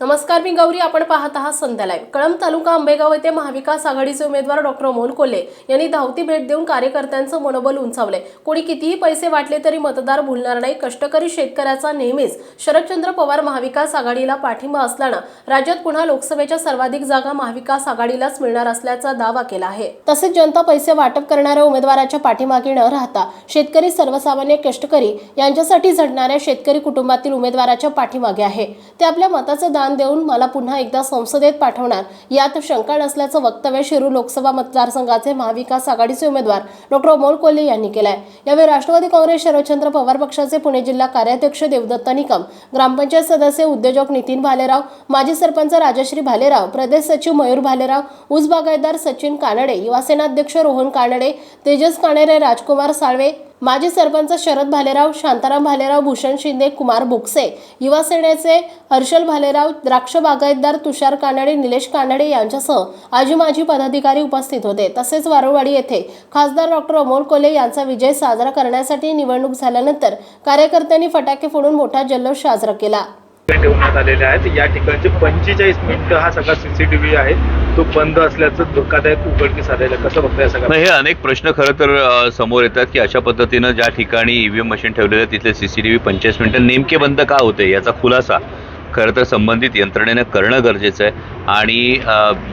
नमस्कार मी गौरी. आपण पाहत आहात संध्या लाईव्ह कळंब तालुका आंबेगाव येथे महाविकास आघाडीचे उमेदवार डॉक्टर अमोल कोल्हे यांनी धावती भेट देऊन कार्यकर्त्यांचं मनोबल उंचावले कोणी कितीही पैसे वाटले तरी मतदार भुलणार नाही. कष्टकरी शेतकऱ्याचा नेहमीच शरदचंद्र पवार महाविकास आघाडीला पाठिंबा असल्यानं राज्यात पुन्हा लोकसभेच्या सर्वाधिक जागा महाविकास आघाडीलाच मिळणार असल्याचा दावा केला आहे. तसेच जनता पैसे वाटप करणाऱ्या उमेदवाराच्या पाठीमागे न राहता शेतकरी सर्वसामान्य कष्टकरी यांच्यासाठी झडणाऱ्या शेतकरी कुटुंबातील उमेदवाराच्या पाठीमागे आहे. ते आपल्या मताचं दान देऊन मला पुन्हा एकदा संसदेत पाठवणार. यात शंका नसल्याचं वक्तव्य शिरू लोकसभा मतदारसंघाचे महाविकास आघाडीचे उमेदवार डॉक्टर अमोल कोल्हे यांनी केलंय. यावेळी राष्ट्रवादी काँग्रेस शरदचंद्र पवार पक्षाचे पुणे जिल्हा कार्याध्यक्ष देवदत्त निकम ग्रामपंचायत सदस्य उद्योजक नितीन भालेराव माजी सरपंच राजश्री भालेराव प्रदेश सचिव मयूर भालेराव ऊस बागायतदार सचिन कानडे युवासेनाध्यक्ष रोहन कानडे तेजस कानेरे राजकुमार साळवे माजी सरपंच शरद भालेराव शांताराम भालेराव भूषण शिंदे कुमार बोक्से युवा सेनेचे हर्षल भालेराव द्राक्ष बागायतदार तुषार कानडे निलेश कानडे यांच्यासह आजी माजी पदाधिकारी उपस्थित होते. तसेच वारुवाडी येथे खासदार डॉक्टर अमोल कोले यांचा विजय साजरा करण्यासाठी निवडणूक झाल्यानंतर कार्यकर्त्यांनी फटाके फोडून मोठा जल्लोष साजरा केला. ठेवण्यात आलेले आहेत. या ठिकाणचे पंचेचाळीस मिनिटं हा सगळा सीसीटीव्ही आहे. तो बंद असल्याचं धोकादायक उघडकीस आलेलं कसं बघताय सगळं? हे अनेक प्रश्न खरं तर समोर येतात की अशा पद्धतीनं ज्या ठिकाणी ईव्हीएम मशीन ठेवलेलं आहे तिथले सीसीटीव्ही पंचेचाळीस मिनिटं नेमके बंद का होते याचा खुलासा खरं तर संबंधित यंत्रणेनं करणं गरजेचं आहे. आणि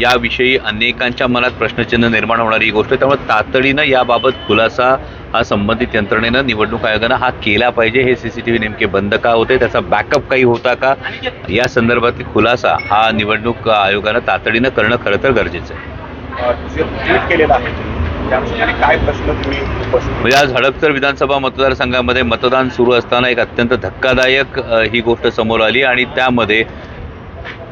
याविषयी अनेकांच्या मनात प्रश्नचिन्ह निर्माण होणारी ही गोष्ट आहे. त्यामुळे तातडीनं याबाबत खुलासा हा संबंधित यंत्रणेनं निवडणूक आयोगानं हा केला पाहिजे. हे सीसीटीव्ही नेमके बंद का होते? त्याचा बॅकअप काही होता का? या संदर्भातली खुलासा हा निवडणूक आयोगानं तातडीनं करणं खरं तर गरजेचं आहे. म्हणजे आज हडपसर विधानसभा मतदारसंघामध्ये मतदान सुरू असताना एक अत्यंत धक्कादायक ही गोष्ट समोर आली आणि त्यामध्ये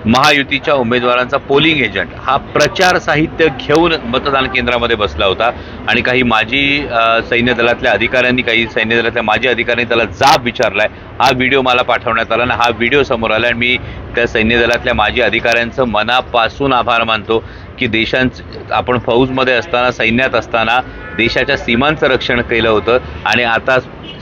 महायुतीच्या उमेदवारांचा पोलिंग एजंट हा प्रचार साहित्य घेऊन मतदान केंद्रामध्ये बसला होता. आणि काही माजी सैन्य दलातल्या अधिकाऱ्यांनी काही सैन्य दलातल्या माजी अधिकाऱ्यांनी त्याला जाब विचारलाय. हा व्हिडिओ मला पाठवण्यात आला आणि हा व्हिडिओ समोर आला आणि मी त्या सैन्य दलातल्या माजी अधिकाऱ्यांचं मनापासून आभार मानतो. की देशांच आपण फौजमध्ये असताना सैन्यात असताना देशाच्या सीमांचं रक्षण केलं होतं आणि आता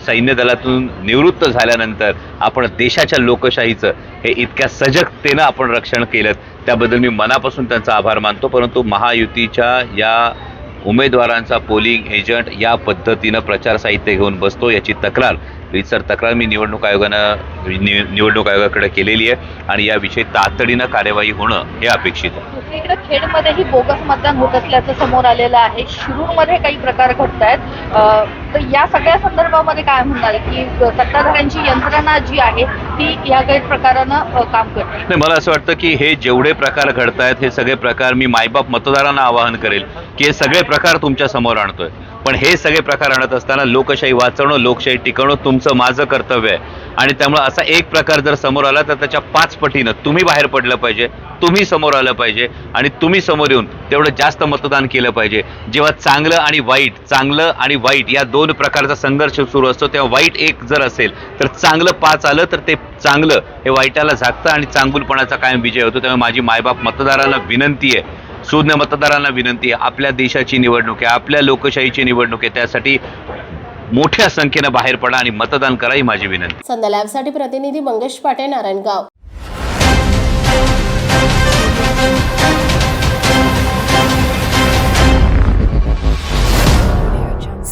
सैन्य दलातून निवृत्त झाल्यानंतर आपण देशाच्या लोकशाहीचं हे इतक्या सजगतेनं आपण रक्षण केलं. त्याबद्दल मी मनापासून त्यांचा आभार मानतो परंतु महायुतीच्या या उमेदवारांचा पोलिंग एजंट या पद्धतीनं प्रचार साहित्य घेऊन बसतो याची तक्रार. रीतसर तक्रार मी निवडणूक आयोगानं नि- निवडणूक आयोगाकडे केलेली आहे आणि याविषयी तातडीनं कार्यवाही होणं हे अपेक्षित आहे. दुसरीकडे खेडमध्येही बोगस मतदान होत असल्याचं समोर आलेलं आहे. शिरूरमध्ये काही प्रकार घडत आहेत तर या सगळ्या संदर्भामध्ये काय म्हणणार की सत्ताधाऱ्यांची यंत्रणा जी आहे ती या गैरप्रकारानं काम करते. नाही मला असं वाटतं की हे जेवढे प्रकार घडत आहेत हे सगळे प्रकार मी मायबाप मतदारांना आवाहन करेल की हे सगळे प्रकार तुमच्यासमोर आणतोय. पण हे सगळे प्रकार आणत असताना लोकशाही वाचवणं लोकशाही टिकवणं तुमचं माझं कर्तव्य आहे. आणि त्यामुळे असा एक प्रकार जर समोर आला तर त्याच्या पाच पटीनं तुम्ही बाहेर पडलं पाहिजे तुम्ही समोर आलं पाहिजे आणि तुम्ही समोर येऊन तेवढं जास्त मतदान केलं पाहिजे. जेव्हा चांगलं आणि वाईट चांगलं आणि वाईट या दोन प्रकारचा संघर्ष सुरू असतो. तेव्हा वाईट एक जर असेल तर चांगलं पाच आलं तर ते चांगलं. हे वाईटाला झाकतं आणि चांगुलपणाचा कायम विजय होतो. त्यामुळे माझी मायबाप मतदारांना विनंती आहे. सुज्ञ मतदारांना विनंती आहे. आपल्या देशाची निवडणूक आहे. आपल्या लोकशाहीची निवडणूक आहे. त्यासाठी मोठ्या संख्येनं बाहेर पडा आणि मतदान करा ही माझी विनंती संध्या प्रतिनिधी मंगेश पाटे नारायणगाव.